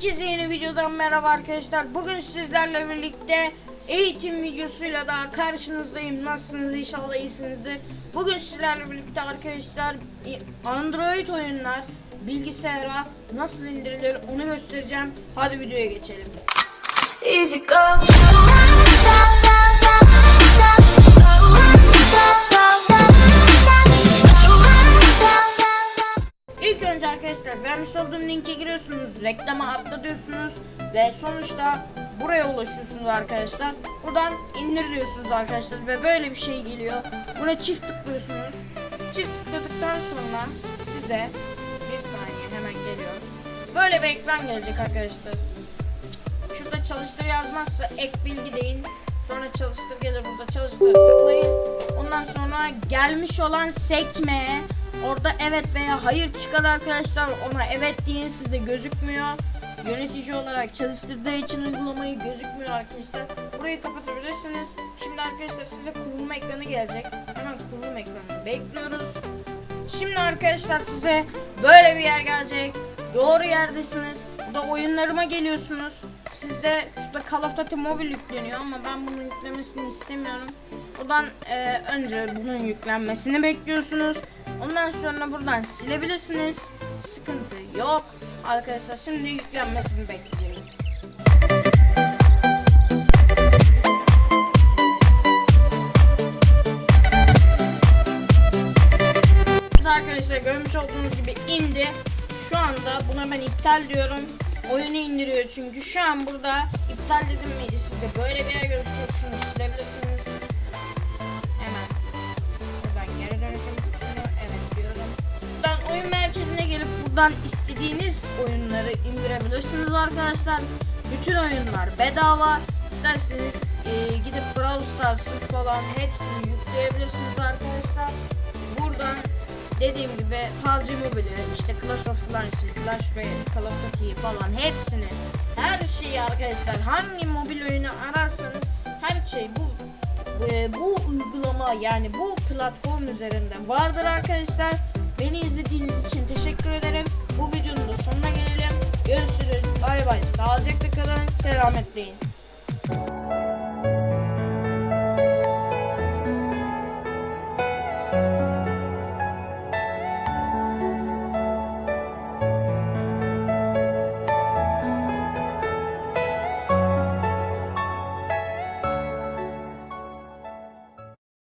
Herkese yeni videodan merhaba arkadaşlar. Bugün sizlerle birlikte eğitim videosuyla daha karşınızdayım. Nasılsınız? İnşallah iyisinizdir. Bugün sizlerle birlikte arkadaşlar Android oyunlar bilgisayara nasıl indirilir onu göstereceğim. Hadi videoya geçelim. Easy go. İlk önce arkadaşlar vermiş olduğum linke giriyorsunuz. Reklama atla diyorsunuz. Ve sonuçta buraya ulaşıyorsunuz arkadaşlar. Buradan indir diyorsunuz arkadaşlar. Ve böyle bir şey geliyor. Buna çift tıklıyorsunuz. Çift tıkladıktan sonra size bir saniye hemen geliyor. Böyle bir ekran gelecek arkadaşlar. Şurada çalıştır yazmazsa ek bilgi deyin. Sonra çalıştır gelir burada çalıştır tıklayın. Ondan sonra gelmiş olan sekmeye orada evet veya hayır çıkar arkadaşlar. Ona evet deyin sizde gözükmüyor. Yönetici olarak çalıştırdığı için uygulamayı gözükmüyor arkadaşlar. Burayı kapatabilirsiniz. Şimdi arkadaşlar size kurulum ekranı gelecek. Hemen kurulum ekranını bekliyoruz. Şimdi arkadaşlar size böyle bir yer gelecek. Doğru yerdesiniz. Burada oyunlarıma geliyorsunuz. Sizde şurada Call of Duty Mobile yükleniyor ama ben bunun yüklemesini istemiyorum. Buradan e, önce bunun yüklenmesini bekliyorsunuz. Ondan sonra buradan silebilirsiniz. Sıkıntı yok. Arkadaşlar şimdi yüklenmesini bekliyorum. Evet Arkadaşlar görmüş olduğunuz gibi indi. Şu anda buna ben iptal diyorum. Oyunu indiriyor çünkü şu an burada iptal dedim miydi sizde böyle bir yer gözüküyor. Şunu silebilirsiniz. Hemen. Buradan geri dönüşüm evet diyorum. Buradan oyun merkezine gelip buradan istediğiniz oyunları indirebilirsiniz arkadaşlar. Bütün oyunlar bedava. İsterseniz e, gidip Brawl Stars falan hepsini yükleyebilirsiniz arkadaşlar. Dediğim gibi PUBG Mobile, işte Clash of Clans, Clash Royale, Call of Duty falan hepsini her şeyi arkadaşlar hangi mobil oyunu ararsanız her şey bu e, bu uygulama yani bu platform üzerinde vardır arkadaşlar. Beni izlediğiniz için teşekkür ederim. Bu videonun da sonuna gelelim. Görüşürüz. Bay bay. Sağlıcakla kalın. Selametleyin.